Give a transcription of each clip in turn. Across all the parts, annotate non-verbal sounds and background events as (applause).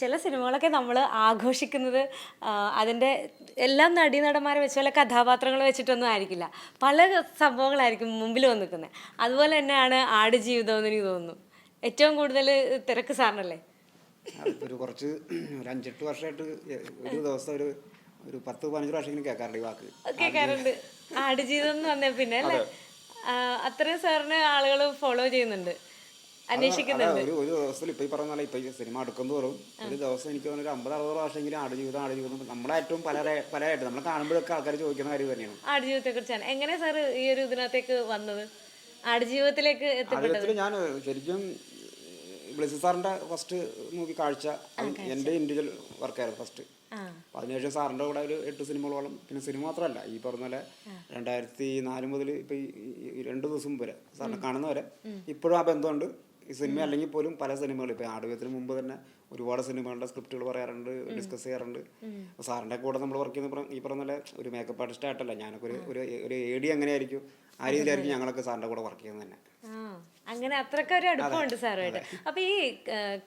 ചില സിനിമകളൊക്കെ നമ്മൾ ആഘോഷിക്കുന്നത് അതിന്റെ എല്ലാം നടീനടന്മാരെ വെച്ച പോലെ കഥാപാത്രങ്ങൾ വെച്ചിട്ടൊന്നും ആയിരിക്കില്ല. പല സംഭവങ്ങളായിരിക്കും മുമ്പിൽ വന്ന് നിൽക്കുന്നത് അതുപോലെ തന്നെയാണ് ആടുജീവിതം എന്ന് എനിക്ക് തോന്നുന്നു. ഏറ്റവും കൂടുതൽ തിരക്ക് സാറിനല്ലേ? ഒരു കുറച്ച് ഒരു അഞ്ചെട്ട് വർഷമായിട്ട് ഒരു ദിവസം ഒരു ഒരു പത്ത് പതിനഞ്ച് പ്രാവശ്യം കേൾക്കാറുണ്ട് ഈ വാക്ക്. കേൾക്കാറുണ്ട് ആടുജീവിതം എന്ന് പറഞ്ഞ പിന്നെ അല്ലേ? അത്രയും സാറിന് ആളുകൾ ഫോളോ ചെയ്യുന്നുണ്ട്. അന്വേഷിക്കുന്നുണ്ട്. ഒരു ഒരു ദിവസത്തിൽ ഇപ്പൊ ഈ പറഞ്ഞ ഇപ്പൊ സിനിമ അടുക്കും തോറും ഒരു ദിവസം എനിക്ക് തോന്നുന്നു ഒരു അമ്പത് അറുപത് പ്രാവശ്യമെങ്കിലും ആടുജീവിതം ആടുജീവിതം നമ്മളെ ഏറ്റവും പല പലരായിട്ട് നമ്മൾ കാണുമ്പോഴൊക്കെ ആൾക്കാർ ചോദിക്കുന്ന കാര്യം തന്നെയാണ്. ആടുജീവിതത്തെ കുറിച്ചാണ് എങ്ങനെ സാർ ഈ ഒരു ഇതിനകത്തേക്ക് വന്നത്? ആടുജീവിതത്തിലേക്ക് എത്തിപ്പെട്ടത്? ഞാൻ ശരിക്കും ബ്ലസി സാറിന്റെ ഫസ്റ്റ് മൂവി കാഴ്ച എന്റെ ഇൻഡിവിജ്വൽ വർക്കായിരുന്നു ഫസ്റ്റ് അതിനുശേഷം സാറിന്റെ കൂടെ ഒരു എട്ട് സിനിമകളോളം പിന്നെ സിനിമ മാത്രമല്ല ഈ പറഞ്ഞ പോലെ രണ്ടായിരത്തി നാല് മുതൽ ഇപ്പോൾ ഈ ഈ രണ്ട് ദിവസം വരെ സാറിനെ കാണുന്നവരെ ഇപ്പോഴും ആ ബന്ധമുണ്ട്. ഈ സിനിമ അല്ലെങ്കിൽ പോലും പല സിനിമകളും ഇപ്പോൾ ആടുവത്തിന് മുമ്പ് തന്നെ ഒരുപാട് സിനിമകളുടെ സ്ക്രിപ്റ്റുകൾ പറയാറുണ്ട് ഡിസ്കസ് ചെയ്യാറുണ്ട്. സാറിന്റെ കൂടെ നമ്മൾ വർക്ക് ചെയ്യുന്ന ഈ പറഞ്ഞ ഒരു മേക്കപ്പ് ആർട്ടിസ്റ്റ് ആയിട്ടല്ല ഞാനൊക്കെ ഒരു ഒരു ഒരു എ ഡി അങ്ങനെയായിരിക്കും. ആ രീതിയിലായിരിക്കും ഞങ്ങളൊക്കെ സാറിന്റെ കൂടെ വർക്ക് ചെയ്യുന്നത് തന്നെ. അങ്ങനെ അത്രക്ക ഒരു അടുപ്പമുണ്ട് സാറുമായിട്ട്. അപ്പൊ ഈ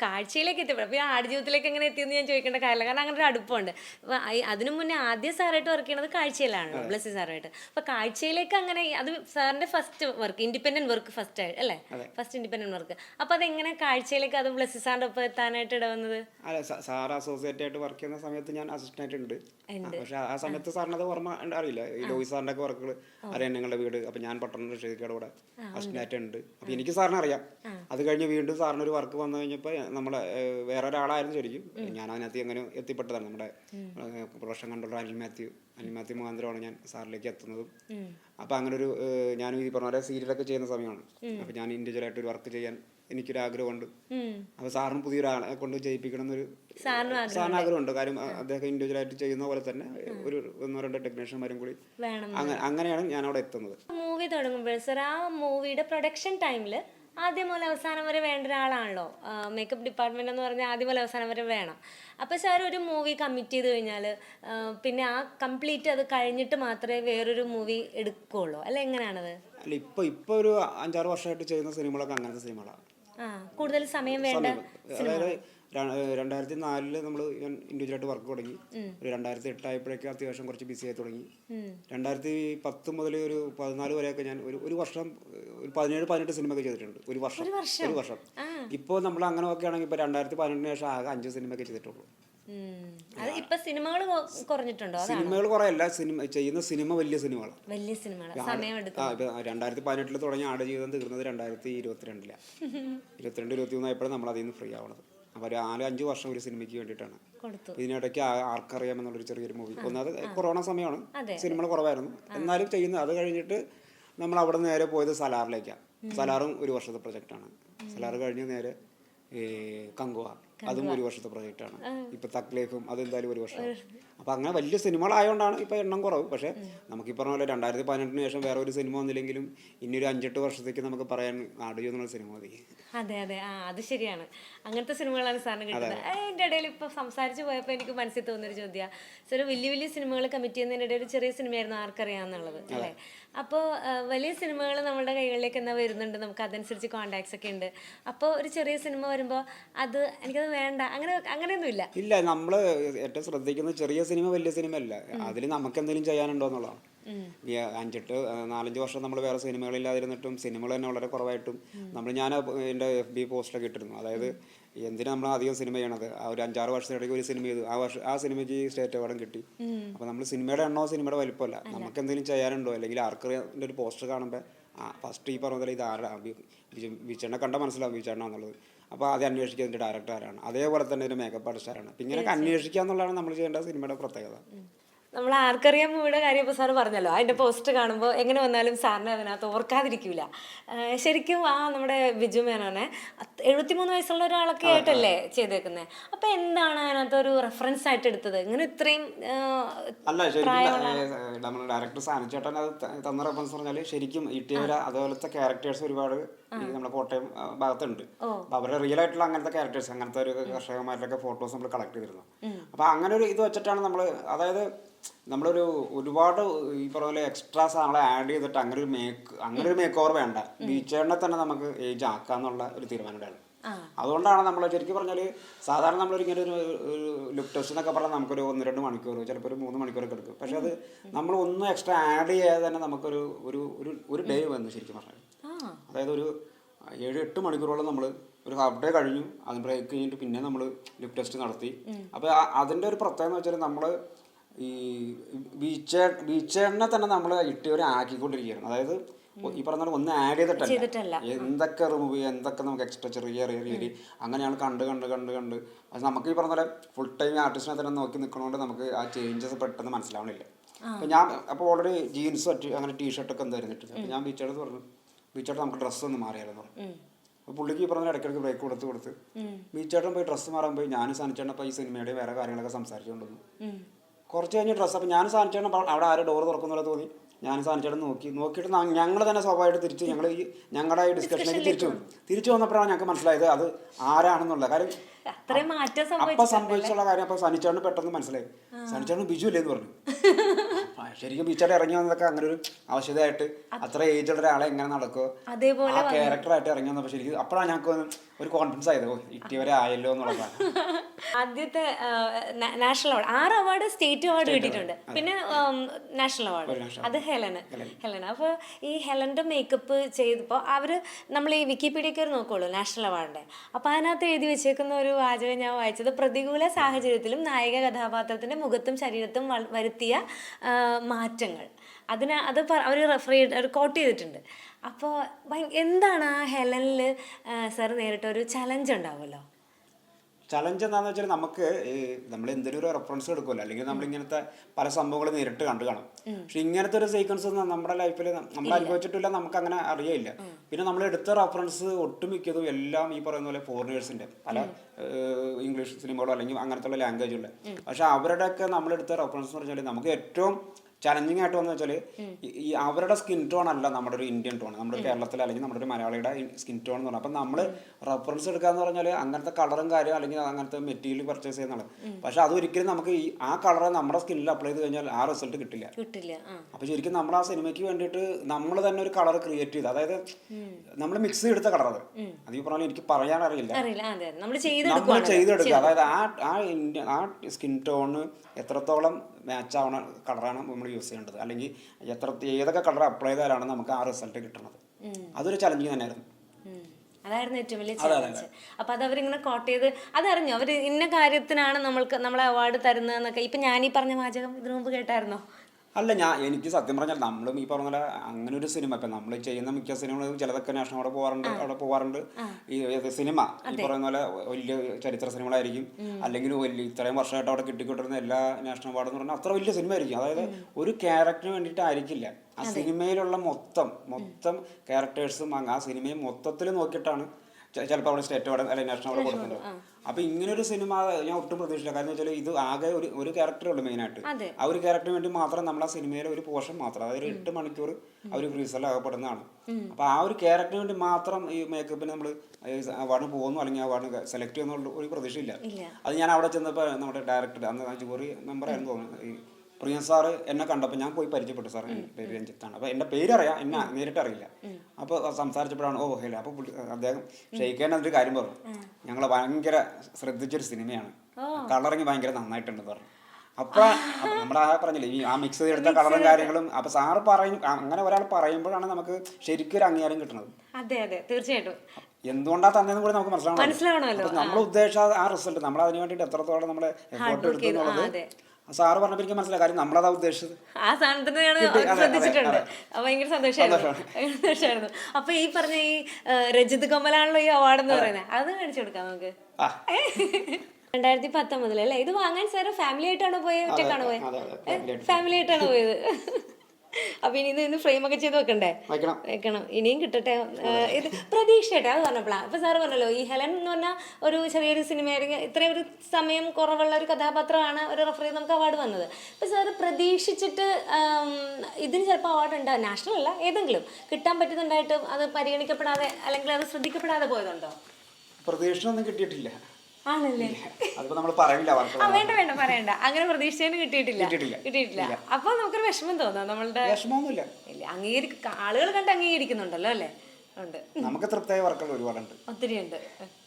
കാഴ്ചയിലേക്ക് എത്തിയപ്പോൾ അപ്പൊ ഈ ആടുജീവിതത്തിലേക്ക് എങ്ങനെ എത്തിയെന്ന് ഞാൻ ചോദിക്കേണ്ട കാര്യമില്ല. കാരണം അങ്ങനെ ഒരു അടുപ്പമുണ്ട്. അതിനു മുന്നേ ആദ്യം സാറായിട്ട് വർക്ക് ചെയ്യണത് കാഴ്ചയിലാണ്. ബ്ലസ്സി സാറായിട്ട്. അപ്പൊ കാഴ്ചയിലേക്ക് അങ്ങനെ അത് സാറിന്റെ first work independent work first ആയിട്ട് അല്ലേ ഫസ്റ്റ് ഇൻഡിപെൻഡന്റ് വർക്ക് അപ്പൊ അതെങ്ങനെ കാഴ്ചയിലേക്ക് അത് ബ്ലസ്സി സാറിന്റെ ഒപ്പം എത്താനായിട്ട് ഇടവന്നത് അല്ല സാർ അസോസിയേറ്റ് ആയിട്ട് വർക്ക് ചെയ്യുന്ന സമയത്ത് ഞാൻ അസിസ്റ്റന്റ് ഉണ്ട്. പക്ഷെ ആ സമയത്ത് സാറിനത് ഓർമ്മ അറിയില്ല. ഈ ലോയി സാറിന്റെ ഒക്കെ വർക്കുകൾ അറിയാൻ ഞങ്ങളുടെ വീട്. അപ്പൊ ഞാൻ പട്ടണം ഷെയ്ഖയുടെ കൂടെ അസിസ്റ്റന്റ് ഉണ്ട്. അപ്പൊ എനിക്ക് സാറിനെ അറിയാം അത് കഴിഞ്ഞ് വീണ്ടും സാറിന് ഒരു വർക്ക് വന്നു കഴിഞ്ഞപ്പോൾ നമ്മളെ വേറെ ഒരാളായിരുന്നു ശരിക്കും. ഞാൻ അതിനകത്ത് എങ്ങനെ എത്തിപ്പെട്ടതാണ് നമ്മുടെ പ്രൊഫഷൻ കൺട്രോളർ അനിൽ മാത്യു. അനിൽ മാത്യു മുഖാന്തരമാണ് ഞാൻ സാറിലേക്ക് എത്തുന്നതും. അപ്പൊ അങ്ങനെ ഒരു ഞാൻ ഈ പറഞ്ഞ സീരിയലൊക്കെ ചെയ്യുന്ന സമയമാണ്. അപ്പൊ ഞാൻ ഇൻഡിവിജ്വൽ ആയിട്ട് ഒരു വർക്ക് ചെയ്യാൻ എനിക്കൊരു ആഗ്രഹമുണ്ട് ഉം. അപ്പൊ സാറിന് പുതിയൊരാളെ കൊണ്ട് ജയിപ്പിക്കണം എന്നൊരു സാറിന് ആഗ്രഹമുണ്ട്. കാര്യം അദ്ദേഹം ഇൻഡിവിജ്വൽ ആയിട്ട് ചെയ്യുന്ന പോലെ തന്നെ ഒരു ഒന്നോ രണ്ടോ ടെക്നീഷ്യന്മാരും കൂടി അങ്ങനെയാണ് ഞാൻ അവിടെ എത്തുന്നത്. മൂവി തുടങ്ങുമ്പോൾ സർ ആ മൂവിയുടെ പ്രൊഡക്ഷൻ ടൈമിൽ ആദ്യം മുതൽ അവസാനം വരെ വേണ്ട ഒരാളാണല്ലോ. മേക്കപ്പ് ഡിപ്പാർട്ട്മെന്റ് എന്ന് പറഞ്ഞാൽ ആദ്യം മുതൽ അവസാനം വരെ വേണം. അപ്പോൾ സാർ ഒരു മൂവി കമ്മിറ്റ് ചെയ്ത് കഴിഞ്ഞാൽ പിന്നെ ആ കംപ്ലീറ്റ് അത് കഴിഞ്ഞിട്ട് മാത്രമേ വേറൊരു മൂവി എടുക്കുകയുള്ളൂ അല്ല എങ്ങനെയാണത്? അല്ല ഇപ്പൊ ഇപ്പൊ ഒരു അഞ്ചാറ് വർഷമായിട്ട് ചെയ്യുന്ന സിനിമകളൊക്കെ അങ്ങനത്തെ സിനിമകളാണ്. കൂടുതൽ സമയം വേണ്ട അതായത് രണ്ടായിരത്തി നാലിൽ നമ്മൾ ഇൻഡിവിജ്വൽ ആയിട്ട് വർക്ക് തുടങ്ങി. ഒരു രണ്ടായിരത്തി എട്ടായപ്പോഴേക്കും അത്യാവശ്യം കുറച്ച് ബിസി ആയി തുടങ്ങി. രണ്ടായിരത്തി പത്ത് മുതൽ ഒരു പതിനാല് വരെയൊക്കെ ഞാൻ ഒരു ഒരു വർഷം ഒരു പതിനേഴ് പതിനെട്ട് സിനിമയൊക്കെ ചെയ്തിട്ടുണ്ട്. ഒരു വർഷം. ഒരു വർഷം. ഇപ്പോൾ നമ്മൾ അങ്ങനെ ആണെങ്കിൽ ഇപ്പോൾ രണ്ടായിരത്തി പതിനെട്ടിന് ശേഷം ആകെ അഞ്ച് സിനിമയൊക്കെ ചെയ്തിട്ടുള്ളൂ. അത് ഇപ്പൊ സിനിമകൾ കുറഞ്ഞിട്ടുണ്ടോ? സിനിമകൾ കുറയല്ല അല്ല. സിനിമ ചെയ്യുന്ന സിനിമ വലിയ സിനിമകളാണ് വലിയ സിനിമകൾ രണ്ടായിരത്തി പതിനെട്ടിൽ തുടങ്ങിയ ആടുജീവിതം തീർന്നത് രണ്ടായിരത്തി ഇരുപത്തിരണ്ടിലാണ് (laughs) ഇരുപത്തിരണ്ട് ഇരുപത്തി മൂന്ന് ആയപ്പോഴും നമ്മൾ അതിൽ നിന്ന് ഫ്രീ ആവണത്. അപ്പോൾ ഒരു നാല് അഞ്ച് വർഷം ഒരു സിനിമയ്ക്ക് വേണ്ടിയിട്ടാണ്. ഇതിനിടയ്ക്ക് ആർക്കറിയാം എന്നുള്ളൊരു ചെറിയൊരു മൂവി ഒന്നത് കൊറോണ സമയമാണ്. സിനിമകൾ കുറവായിരുന്നു. എന്നാലും ചെയ്യുന്ന അത് കഴിഞ്ഞിട്ട് നമ്മൾ അവിടെ നേരെ പോയത് സലാറിലേക്കാണ് സലാറും ഒരു വർഷത്തെ പ്രൊജക്റ്റാണ്. സലാർ കഴിഞ്ഞ് നേരെ കങ്കുവ. അതും ഒരു വർഷത്തെ പ്രൊജക്റ്റാണ്. ഇപ്പൊ തക്ലേഫും അതെന്തായാലും ഒരു വർഷം. അപ്പൊ അങ്ങനെ വലിയ സിനിമകളായതുകൊണ്ടാണ് ഇപ്പൊ എണ്ണം കുറവ്. പക്ഷെ നമുക്ക് ഈ പറഞ്ഞ പോലെ രണ്ടായിരത്തി പതിനെട്ടിന് ശേഷം വേറെ ഒരു സിനിമ വന്നില്ലെങ്കിലും ഇനി ഒരു അഞ്ചെട്ട് വർഷത്തേക്ക് നമുക്ക് പറയാൻ നാടുജീവ എന്നുള്ള സിനിമ മതി. അതെ അതെ. ആ അത് ശരിയാണ്. അങ്ങനത്തെ സിനിമകളാണ് സാറിന് കിട്ടുന്നത്. അതിന്റെ ഇടയിൽ ഇപ്പോൾ സംസാരിച്ച് പോയപ്പോൾ എനിക്ക് മനസ്സിൽ തോന്നിയൊരു ചോദ്യം. സാർ വലിയ വലിയ സിനിമകൾ കമ്മിറ്റ് ചെയ്യുന്നതിന്റെ ഇടയിൽ ചെറിയ സിനിമയായിരുന്നു ആർക്കറിയാമെന്നുള്ളത് അല്ലേ? അപ്പോൾ വലിയ സിനിമകൾ നമ്മുടെ കൈകളിലേക്ക് എന്നാൽ വരുന്നുണ്ട്? നമുക്ക് അതനുസരിച്ച് കോണ്ടാക്ട്സ് ഒക്കെ ഉണ്ട്. അപ്പോൾ ഒരു ചെറിയ സിനിമ വരുമ്പോൾ അത് എനിക്കത് വേണ്ട. അങ്ങനെ അങ്ങനെയൊന്നുമില്ല ഇല്ല. നമ്മൾ ഏറ്റവും ശ്രദ്ധിക്കുന്ന ചെറിയ സിനിമ വലിയ സിനിമ അല്ല അതിൽ നമുക്ക് എന്തെങ്കിലും ചെയ്യാനുണ്ടോ എന്നുള്ളതാണ്. അഞ്ചെട്ട് നാലഞ്ച് വർഷം നമ്മൾ വേറെ സിനിമകളില്ലാതിരുന്നിട്ടും സിനിമകൾ തന്നെ വളരെ കുറവായിട്ടും നമ്മൾ ഞാൻ എന്റെ എഫ് ബി പോസ്റ്റൊക്കെ ഇട്ടിരുന്നു. അതായത് എന്തിനാ നമ്മൾ അധികം സിനിമ ചെയ്യണത്? ആ ഒരു അഞ്ചാറ് വർഷത്തിനിടയ്ക്ക് ഒരു സിനിമ ചെയ്തു. ആ വർഷം ആ സിനിമയ്ക്ക് സ്റ്റേറ്റ് അവാർഡും കിട്ടി? അപ്പോൾ നമ്മൾ സിനിമയുടെ എണ്ണോ സിനിമയുടെ വലിപ്പമല്ല. നമുക്ക് എന്തെങ്കിലും ചെയ്യാനുണ്ടോ? അല്ലെങ്കിൽ ആർക്കറിയാന്റെ ഒരു പോസ്റ്റർ കാണുമ്പോൾ ആ ഫസ്റ്റ് ഈ പറഞ്ഞ പോലെ ഇത് ആരാ വിചേണ്ണ കണ്ട മനസ്സിലാവും വിചേണ്ണ എന്നുള്ളത്. അപ്പോൾ അത് അന്വേഷിക്കുക അതിന്റെ ഡയറക്ടർ ആരാണ്. അതേപോലെ തന്നെ ഒരു മേക്കപ്പ് ആർട്ടിസ്റ്റ് ആരാണ്. അപ്പം ഇങ്ങനെയൊക്കെ അന്വേഷിക്കുക എന്നുള്ളതാണ് നമ്മൾ ചെയ്യേണ്ട സിനിമയുടെ പ്രത്യേകത. നമ്മൾ ആർക്കറിയാം മൂവിയുടെ കാര്യം ഇപ്പോൾ സാറ് പറഞ്ഞല്ലോ. അതിന്റെ പോസ്റ്റ് കാണുമ്പോൾ എങ്ങനെ വന്നാലും സാറിനെ അതിനകത്ത് ഓർക്കാതിരിക്കില്ല ശരിക്കും ആ നമ്മുടെ ബിജു മേനോനെ എഴുപത്തിമൂന്ന് വയസ്സുള്ള ഒരാളൊക്കെ ആയിട്ടല്ലേ ചെയ്തേക്കുന്നത് അപ്പോൾ എന്താണ് അതിനകത്ത് ഒരു റെഫറൻസ് ആയിട്ട് എടുത്തത്? ഇങ്ങനെ ഇത്രയും അല്ല ശരിക്കും ഡയറക്ടർ സാനിച്ചേട്ടൻ അത് തന്ന റെഫറൻസ് പറഞ്ഞാൽ ശരിക്കും ഇട്ടിയവര അതുപോലത്തെ ക്യാരക്ടേഴ്സ് ഒരുപാട് ഈ നമ്മുടെ കോട്ടയം ഭാഗത്തുണ്ട്. അപ്പൊ അവരുടെ റിയൽ ആയിട്ടുള്ള അങ്ങനത്തെ ക്യാരക്ടേഴ്സ് അങ്ങനത്തെ ഒരു കർഷകന്മാരുടെയൊക്കെ ഫോട്ടോസ് നമ്മൾ കളക്ട് ചെയ്തിരുന്നു. അപ്പൊ അങ്ങനെ ഒരു ഇത് വെച്ചിട്ടാണ് നമ്മൾ അതായത് നമ്മളൊരു ഒരുപാട് ഈ പറഞ്ഞ പോലെ എക്സ്ട്രാ സാധനങ്ങളെ ആഡ് ചെയ്തിട്ട് അങ്ങനെ ഒരു മേക്ക് അങ്ങനെ ഒരു മേക്ക് ഓവർ വേണ്ട ബീച്ചേറിനെ തന്നെ നമുക്ക് ഏജ് ആക്കാന്നുള്ള ഒരു തീരുമാനമുണ്ടായിരുന്നു അതുകൊണ്ടാണ് നമ്മൾ ശരിക്കും പറഞ്ഞാൽ സാധാരണ നമ്മൾ ഇങ്ങനെ ഒരു ലുക്ക് ടെസ്റ്റ് എന്നൊക്കെ പറഞ്ഞാൽ നമുക്കൊരു ഒന്ന് രണ്ട് മണിക്കൂർ ചിലപ്പോൾ ഒരു മൂന്ന് മണിക്കൂറൊക്കെ എടുക്കും. പക്ഷെ അത് നമ്മൾ ഒന്നും എക്സ്ട്രാ ആഡ് ചെയ്യാതെ തന്നെ നമുക്കൊരു ഒരു ഒരു ഡേ വന്നു ശരിക്കും പറഞ്ഞാൽ അതായത് ഒരു ഏഴ് എട്ട് മണിക്കൂറോളം നമ്മൾ ഒരു ഹാഫ് ഡേ കഴിഞ്ഞു. അത് ബ്രേക്ക് കഴിഞ്ഞിട്ട് പിന്നെ നമ്മൾ ലിപ് ടെസ്റ്റ് നടത്തി. അപ്പോൾ അതിന്റെ ഒരു പ്രത്യേകത എന്ന് വെച്ചാൽ നമ്മൾ ഈ ബീച്ച് ബീച്ചേണിനെ തന്നെ നമ്മൾ ഇട്ടിയവരെ ആക്കിക്കൊണ്ടിരിക്കുകയാണ്. അതായത് ഈ പറഞ്ഞ ഒന്ന് ആഡ് ചെയ്തിട്ടല്ല. എന്തൊക്കെ റിമൂവ് ചെയ്യുക എന്തൊക്കെ നമുക്ക് എക്സ്ട്രാ ചെറിയ ചെറിയ രീതി അങ്ങനെയാണ് കണ്ട് കണ്ട് കണ്ട് കണ്ട്. അത് നമുക്ക് ഈ പറഞ്ഞ പോലെ ഫുൾ ടൈം ആർട്ടിസ്റ്റിനെ തന്നെ നോക്കി നിൽക്കണോണ്ട് നമുക്ക് ആ ചേഞ്ചസ് പെട്ടെന്ന് മനസ്സിലാവണില്ല. അപ്പോൾ ഞാൻ അപ്പോൾ ഓൾറെഡി ജീൻസ് അങ്ങനെ ടീഷർട്ടൊക്കെ എന്തായിരുന്നു ഇട്ടത്? ഞാൻ ബീച്ചേടത്ത് പറഞ്ഞു ബീച്ചേട്ടൻ നമുക്ക് ഡ്രസ്സ് ഒന്ന് മാറിയായിരുന്നു അപ്പോൾ പുള്ളിക്ക് ഈ പറഞ്ഞ ഇടയ്ക്കിടയ്ക്ക് ബ്രേക്ക് കൊടുത്ത് കൊടുത്ത്. ബീച്ചേട്ടൻ പോയി ഡ്രസ്സ് മാറാൻ പോയി ഞാനും സാനിച്ചേട്ടൻ അപ്പോൾ ഈ സിനിമയുടെ വേറെ കാര്യങ്ങളൊക്കെ സംസാരിച്ചുകൊണ്ടിരുന്നു കുറച്ച് കഴിഞ്ഞ് ഡ്രസ്സ് അപ്പോൾ ഞാൻ സാനിച്ചേട്ടൻ അവിടെ ആരും ഡോർ തുറക്കുന്ന തോന്നി. ഞാൻ സാനിച്ചേട്ടൻ നോക്കി. നോക്കിയിട്ട് ഞങ്ങൾ തന്നെ സ്വാഭാവികമായിട്ട് തിരിച്ച് ഞങ്ങൾ ഈ ഞങ്ങളുടെ ഈ ഡിസ്കഷനിലേക്ക് തിരിച്ചു വന്നു. തിരിച്ചു വന്നപ്പോഴാണ് ഞങ്ങൾക്ക് മനസ്സിലായത് അത് ആരാണെന്നുള്ളത് കാര്യം അത്രയും മാറ്റം അപ്പൊ സംഭവിച്ചു സംഭവിച്ചുള്ള കാര്യം അപ്പൊ സനിച്ചേട്ടന് പെട്ടെന്ന് മനസ്സിലായി. സനിച്ചേട്ടന് ബിജു ഇല്ലേന്ന് പറഞ്ഞു. ശരിക്കും ബീച്ചായിട്ട് ഇറങ്ങി വന്നതൊക്കെ അങ്ങനെ ഒരു ആവശ്യതയായിട്ട് അത്ര ഏജ് ഉള്ള ഒരാളെ എങ്ങനെ നടക്കോ ആ ക്യാരക്ടറായിട്ട് ഇറങ്ങി വന്നപ്പോ ശരിക്കും അപ്പോഴാണ് ഞങ്ങൾക്ക് ഒരു കോൺഫിഡൻസ് ആയത്. ഇട്ടി വരെ ആയല്ലോ എന്നുള്ളതാണ് ആദ്യത്തെ നാഷണൽ അവാർഡ് ആറ് അവാർഡ് സ്റ്റേറ്റ് അവാർഡ് കിട്ടിയിട്ടുണ്ട്. പിന്നെ നാഷണൽ അവാർഡ് അത് ഹെലന്. ഹെലൻ അപ്പോൾ ഈ ഹെലന്റെ മേക്കപ്പ് ചെയ്തപ്പോൾ അവർ നമ്മൾ ഈ വിക്കിപീഡിയ വിക്കിപീഡിയക്ക് നോക്കുള്ളൂ നാഷണൽ അവാർഡിന്റെ അപ്പോൾ അതിനകത്ത് എഴുതി വെച്ചേക്കുന്ന ഒരു വാചകം ഞാൻ വായിച്ചത്. പ്രതികൂല സാഹചര്യത്തിലും നായിക കഥാപാത്രത്തിന്റെ മുഖത്തും ശരീരത്തും വരുത്തിയ മാറ്റങ്ങൾ. അതിന് അത് അവർ റെഫർ ചെയ്ത് കോട്ട് ചെയ്തിട്ടുണ്ട്. അപ്പോൾ എന്താണ് ആ ഹെലനിൽ സാർ നേരിട്ട ഒരു ചലഞ്ച് ഉണ്ടാവുമല്ലോ? ചലഞ്ച് എന്താണെന്ന് വെച്ചാൽ നമുക്ക് നമ്മൾ എന്തെങ്കിലും ഒരു റെഫറൻസ് എടുക്കുമല്ലോ. അല്ലെങ്കിൽ നമ്മൾ ഇങ്ങനത്തെ പല സംഭവങ്ങൾ നേരിട്ട് കണ്ടു കാണും. പക്ഷെ ഇങ്ങനത്തെ ഒരു സീക്വൻസ് നമ്മുടെ ലൈഫിൽ നമ്മൾ അനുഭവിച്ചിട്ടില്ല നമുക്ക് അങ്ങനെ അറിയില്ല പിന്നെ നമ്മൾ എടുത്ത റെഫറൻസ് ഒട്ടുമിക്കതും എല്ലാം ഈ പറയുന്ന പോലെ ഫോറിനേഴ്സിന്റെ പല ഇംഗ്ലീഷ് സിനിമകളോ അല്ലെങ്കിൽ അങ്ങനത്തെ ഉള്ള. ലാംഗ്വേജുള്ള പക്ഷെ അവരുടെയൊക്കെ നമ്മളെടുത്ത റെഫറൻസ് എന്ന് പറഞ്ഞാൽ നമുക്ക് ഏറ്റവും ചലഞ്ചിങ് ആയിട്ട് വന്നു വെച്ചാൽ ഈ അവരുടെ സ്കിൻ ടോൺ അല്ല നമ്മുടെ ഒരു ഇന്ത്യൻ ടോൺ നമ്മുടെ കേരളത്തിൽ അല്ലെങ്കിൽ നമ്മുടെ ഒരു മലയാളിയുടെ സ്കിൻ ടോൺ എന്ന് പറഞ്ഞാൽ അപ്പം നമ്മൾ റെഫറൻസ് എടുക്കാന്ന് പറഞ്ഞാൽ അങ്ങനത്തെ കളറും കാര്യം അല്ലെങ്കിൽ അങ്ങനത്തെ മെറ്റീരിയൽ പർച്ചേസ് ചെയ്യുന്നതാണ്. പക്ഷെ അതൊരിക്കലും നമുക്ക് ഈ ആ കളർ നമ്മുടെ സ്കിന്നിൽ അപ്ലൈ ചെയ്ത് കഴിഞ്ഞാൽ ആ റിസൾട്ട് കിട്ടില്ല. കിട്ടില്ല അപ്പോൾ അപ്പൊ ശരിക്കും നമ്മൾ ആ സിനിമയ്ക്ക് വേണ്ടിയിട്ട് നമ്മൾ തന്നെ ഒരു കളർ ക്രിയേറ്റ് ചെയ്ത് അതായത് നമ്മൾ മിക്സ് ചെയ്തെടുത്ത കളർ അത്. അത് ഈ പറഞ്ഞാൽ എനിക്ക് പറയാൻ അറിയില്ല. അതെ നമ്മൾ ചെയ്തെടുക്കുക. അതായത് ആ ആ ഇന്ത്യ ആ സ്കിൻ ടോണ് എത്രത്തോളം മാച്ച് ആവണ കളറാണ് നമ്മൾ യൂസ് ചെയ്യേണ്ടത്. അല്ലെങ്കിൽ എത്ര ഏതൊക്കെ കളർ അപ്ലൈ ചെയ്താലാണ് നമുക്ക് ആ റിസൾട്ട് കിട്ടുന്നത് അതൊരു ചലഞ്ചിങ് തന്നെയായിരുന്നു. അതായിരുന്നു ഏറ്റവും വലിയ ചലഞ്ച് അപ്പൊ അത്. അവരിങ്ങനെ കോട്ട് ചെയ്ത് അതറിഞ്ഞു? അവർ ഇന്ന കാര്യത്തിനാണ് നമ്മൾക്ക് നമ്മളെ അവാർഡ് തരുന്നതെന്നൊക്കെ. ഇപ്പൊ ഞാൻ ഈ പറഞ്ഞ വാചകം ഇതിനു മുമ്പ് കേട്ടായിരുന്നോ? അല്ല ഞാൻ എനിക്ക് സത്യം പറഞ്ഞാൽ നമ്മളും ഈ പറഞ്ഞ പോലെ അങ്ങനെ ഒരു സിനിമ ഇപ്പം നമ്മൾ ചെയ്യുന്ന മിക്ക സിനിമകളും ചിലതൊക്കെ നാഷണൽ അവിടെ പോവാറുണ്ട് അവിടെ പോവാറുണ്ട്. ഈ സിനിമ ഈ പറയുന്ന പോലെ വലിയ ചരിത്ര സിനിമകളായിരിക്കും. അല്ലെങ്കിൽ വലിയ ഇത്രയും വർഷമായിട്ട് അവിടെ കിട്ടിക്കൊണ്ടിരുന്ന എല്ലാ നാഷണൽ അവാർഡ് എന്ന് പറഞ്ഞാൽ അത്ര വലിയ സിനിമ ആയിരിക്കും അതായത് ഒരു ക്യാരക്ടറിന് വേണ്ടിയിട്ടായിരിക്കില്ല. ആ സിനിമയിലുള്ള മൊത്തം മൊത്തം ക്യാരക്ടേഴ്സും ആ സിനിമയും മൊത്തത്തിൽ നോക്കിയിട്ടാണ് ചിലപ്പോൾ അവിടെ സ്റ്റേറ്റ് അവാർഡ് അല്ലെങ്കിൽ നാഷണൽ അവാർഡ് കൊടുക്കുന്നുണ്ട്. അപ്പൊ ഇങ്ങനെ ഒരു സിനിമ ഞാൻ ഒട്ടും പ്രതീക്ഷിച്ചില്ല. കാരണം വെച്ചാൽ ഇത് ആകെ ഒരു ഒരു ക്യാരക്ടറേ ഉള്ളൂ മെയിനായിട്ട് ആയിട്ട്. ആ ഒരു ക്യാരക്ടറിന് വേണ്ടി മാത്രം നമ്മൾ ആ സിനിമയിലെ ഒരു പോർഷൻ മാത്രം അതായത് എട്ട് മണിക്കൂർ ഒരു ഫ്രീസറിൽ അകപ്പെടുന്നതാണ്. അപ്പൊ ആ ഒരു ക്യാരക്ടറിന് വേണ്ടി മാത്രം ഈ മേക്കപ്പിന് നമ്മൾ അവാർഡ് പോകുന്നു അല്ലെങ്കിൽ ആ അവാർഡ് സെലക്ട് ചെയ്യുന്നുള്ള ഒരു പ്രതീക്ഷയില്ല. അത് ഞാൻ അവിടെ ചെന്നപ്പോൾ നമ്മുടെ ഡയറക്ടർ അന്ന് ജൂറി മെമ്പർ ആയിരുന്നു തോന്നുന്നു ഈ പ്രിയ സാറ് എന്നെ കണ്ടപ്പോൾ ഞാൻ പോയി പരിചയപ്പെട്ടു സാർ പേര് രഞ്ജിത്താണ്. അപ്പോൾ എന്റെ പേരറിയാം. എന്നെ നേരിട്ട് അറിയില്ല. അപ്പോൾ സംസാരിച്ചപ്പോഴാണ് ഓ ഹേല അപ്പോൾ പുള്ളി അദ്ദേഹം ഷെയ്ഖേൻ ഒരു കാര്യം പറഞ്ഞു. ഞങ്ങൾ ഭയങ്കര ശ്രദ്ധിച്ചൊരു സിനിമയാണ്. കളറിങ് ഭയങ്കര നന്നായിട്ടുണ്ട് പറഞ്ഞു. അപ്പൊ നമ്മുടെ ആ പറഞ്ഞില്ലേ ഈ ആ മിക്സ് ചെയ്തെടുത്ത കളറും കാര്യങ്ങളും അപ്പൊ സാറ് പറയും അങ്ങനെ ഒരാൾ പറയുമ്പോഴാണ് നമുക്ക് ശരിക്കും ഒരു അംഗീകാരം കിട്ടുന്നത്. അതെ അതെ തീർച്ചയായിട്ടും. എന്തുകൊണ്ടാ തന്നെയെന്ന് കൂടി നമുക്ക് മനസ്സിലാവണം. നമ്മൾ ഉദ്ദേശിച്ച ആ റിസൾട്ട് നമ്മൾ അതിന് വേണ്ടിയിട്ട് എത്രത്തോളം നമ്മൾ എഫോർട്ട് എടുത്തു എന്നുള്ളത്. സാറ് പറഞ്ഞപ്പോൾ എനിക്ക് മനസ്സിലായി. കാര്യം നമ്മളതാ ഉദ്ദേശിച്ചത്. ആ ശ്രദ്ധിച്ചിട്ടുണ്ട്. അതെ. ഭയങ്കര സന്തോഷമായിരുന്നു. സന്തോഷമായിരുന്നു. അപ്പൊ ഈ പറഞ്ഞ ഈ രജിത് കമലാണല്ലോ ഈ അവാർഡ് എന്ന് പറയുന്നത് അത് കാണിച്ചു കൊടുക്കാം നമുക്ക്. രണ്ടായിരത്തി പത്തൊമ്പതിൽ അല്ലേ ഇത് വാങ്ങാൻ സാറ് ഫാമിലി ആയിട്ടാണോ പോയത് ഒറ്റക്കാണോ പോയത് ഫാമിലി ആയിട്ടാണോ പോയത്? അപ്പൊ ഇനി ഇത് ഇന്ന് ഫ്രെയിം ഒക്കെ ചെയ്ത് വെക്കണ്ടേ? വെക്കണം. ഇനിയും കിട്ടട്ടെ. ഇത് പ്രതീക്ഷയട്ടെ അത് പറഞ്ഞപ്പോഴാണ് ഇപ്പൊ സാറ് പറഞ്ഞല്ലോ ഈ ഹെലൻ എന്ന് പറഞ്ഞ ഒരു ചെറിയൊരു സിനിമയായിരിക്കും ഇത്രയും ഒരു സമയം കുറവുള്ള ഒരു കഥാപാത്രമാണ് ഒരു റെഫർ ചെയ്ത് നമുക്ക് അവാർഡ് വന്നത്. ഇപ്പൊ സാറ് പ്രതീക്ഷിച്ചിട്ട് ഇതിന് ചിലപ്പോൾ അവാർഡ് ഉണ്ടാവും നാഷണൽ അല്ല ഏതെങ്കിലും. കിട്ടാൻ പറ്റുന്നുണ്ടായിട്ട് അത് പരിഗണിക്കപ്പെടാതെ അല്ലെങ്കിൽ അത് ശ്രദ്ധിക്കപ്പെടാതെ പോയതുണ്ടോ? പ്രതീക്ഷ ഒന്നും കിട്ടിയിട്ടില്ല. ആണല്ലേ? അതിപ്പോ നമ്മൾ പറയില്ല വേണ്ട വേണ്ട പറയണ്ട. അങ്ങനെ പ്രതീക്ഷേന് കിട്ടിയിട്ടില്ല. കിട്ടിയിട്ടില്ല. അപ്പൊ നമുക്കൊരു വിഷമം തോന്നാം. നമ്മളുടെ വിഷമമൊന്നുമില്ല. അംഗീകരിക്ക ആളുകൾ കണ്ട് അംഗീകരിക്കുന്നുണ്ടല്ലോ അല്ലേ? ഉണ്ട്. നമുക്ക് തൃപ്തിയായ വർക്കുകൾ ഒരുപാടുണ്ട്. ഒത്തിരി ഉണ്ട്.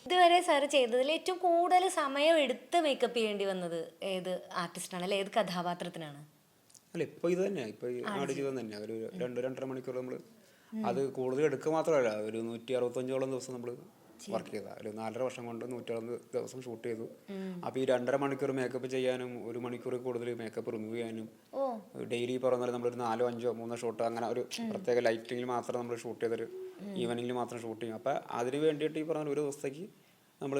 ഇതുവരെ സാർ ചെയ്തതിൽ ഏറ്റവും കൂടുതൽ സമയം എടുത്ത് മേക്കപ്പ് ചെയ്യേണ്ടി വന്നത് ഏത് ആർട്ടിസ്റ്റാണ് അല്ലെ? ഏത് കഥാപാത്രത്തിനാണ്? അല്ല ഇപ്പൊ ഇത് തന്നെ ഇപ്പൊ ഈ ആട് ജീവിതം തന്നെ ഒരു രണ്ട് രണ്ടര മണിക്കൂർ നമ്മൾ അത് കൂടുതൽ എടുക്കുക മാത്രമല്ല. ഒരു നൂറ്റി അറുപത്തഞ്ചോളം ദിവസം നമ്മൾ വർക്ക് ചെയ്ത ഒരു നാലര വർഷം കൊണ്ട് നൂറ്റി അറുപത് ദിവസം ഷൂട്ട് ചെയ്തു. അപ്പൊ ഈ രണ്ടര മണിക്കൂർ മേക്കപ്പ് ചെയ്യാനും ഒരു മണിക്കൂർ കൂടുതൽ മേക്കപ്പ് റിമൂവ് ചെയ്യാനും ഡെയിലി പറഞ്ഞാൽ നമ്മളൊരു നാലോ അഞ്ചോ മൂന്നോ ഷൂട്ട് അങ്ങനെ ഒരു പ്രത്യേക ലൈറ്റിംഗിൽ മാത്രം നമ്മൾ ഷൂട്ട് ചെയ്തൊരു ഈവനിങ്ങിൽ മാത്രം ഷൂട്ട് ചെയ്യും. അപ്പൊ അതിന് വേണ്ടിയിട്ട് ഈ പറഞ്ഞ ഒരു ദിവസത്തേക്ക് നമ്മൾ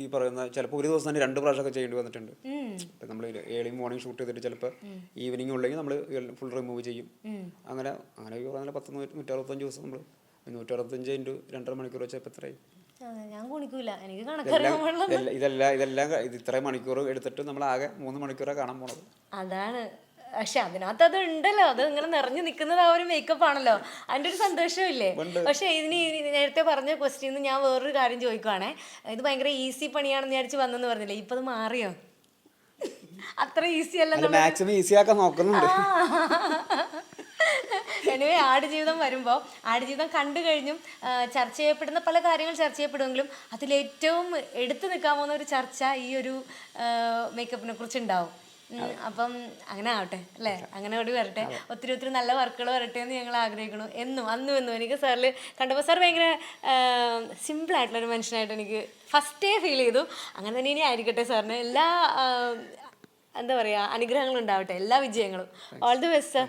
ഈ പറയുന്ന ചിലപ്പോൾ ഒരു ദിവസം തന്നെ രണ്ട് പ്രാവശ്യമൊക്കെ ചെയ്യേണ്ടി വന്നിട്ടുണ്ട്. നമ്മൾ ഏർലി മോർണിംഗ് ഷൂട്ട് ചെയ്തിട്ട് ചിലപ്പോൾ ഈവനിങ് ഉള്ളെങ്കിൽ നമ്മൾ ഫുൾ റിമൂവ് ചെയ്യും. അങ്ങനെ അങ്ങനെ ഈ പറഞ്ഞ പത്ത് നൂറ്റി നൂറ്ററുപത്തഞ്ച് ദിവസം നമ്മൾ നൂറ്ററുപത്തഞ്ച് ഇന്റു രണ്ടര മണിക്കൂർ വെച്ചാൽ ഇപ്പം എത്രയായി? ഞാൻ കുണിക്കൂല. എനിക്ക് കണക്കറിയാൻ ഇതെല്ലാം- ഇതെല്ലാം ഇത് ഇത്രയും മണിക്കൂർ എടുത്തിട്ട് നമ്മൾ ആകെ മൂന്ന് മണിക്കൂറാണ് കാണാൻ പോണത്. അതാണ്. പക്ഷെ അതിനകത്ത് അത് ഉണ്ടല്ലോ. അത് ഇങ്ങനെ നിറഞ്ഞു നിൽക്കുന്നത് ആ ഒരു മേക്കപ്പ് ആണല്ലോ. അതിന്റെ ഒരു സന്തോഷമില്ലേ പക്ഷെ ഇതിന് നേരത്തെ പറഞ്ഞ ക്വസ്റ്റ്യൻ ഞാൻ വേറൊരു കാര്യം ചോദിക്കുവാണേ. ഇത് ഭയങ്കര ഈസി പണിയാണെന്ന് വിചാരിച്ച് വന്നെന്ന് പറഞ്ഞില്ലേ? ഇപ്പൊ അത് മാറിയോ? (laughs) അത്ര ഈസി അല്ല മാക്സിമം ഈസി ആക്കാൻ നോക്കുന്നുണ്ട്. എനിവേ ആടുജീവിതം വരുമ്പോൾ ആടുജീവിതം കണ്ടു കഴിഞ്ഞും ചർച്ച ചെയ്യപ്പെടുന്ന പല കാര്യങ്ങൾ ചർച്ച ചെയ്യപ്പെടുമെങ്കിലും അതിലേറ്റവും എടുത്തു നിൽക്കാൻ പോകുന്ന ഒരു ചർച്ച ഈ ഒരു മേക്കപ്പിനെ കുറിച്ച് ഉണ്ടാവും അപ്പം അങ്ങനെ ആവട്ടെ അല്ലേ? അങ്ങനെ കൂടി വരട്ടെ. ഒത്തിരി ഒത്തിരി നല്ല വർക്കുകൾ വരട്ടെ എന്ന് ഞങ്ങൾ ആഗ്രഹിക്കുന്നു. എന്നും അന്നും എന്നും എനിക്ക് സാറിൽ കണ്ടപ്പോൾ സാർ ഭയങ്കര സിമ്പിളായിട്ടുള്ളൊരു മനുഷ്യനായിട്ട് എനിക്ക് ഫസ്റ്റേ ഫീൽ ചെയ്തു. അങ്ങനെ തന്നെ ഇനി ആയിരിക്കട്ടെ സാറിന്. എല്ലാ എന്താ പറയുക അനുഗ്രഹങ്ങളും ഉണ്ടാവട്ടെ. എല്ലാ വിജയങ്ങളും. All the best sir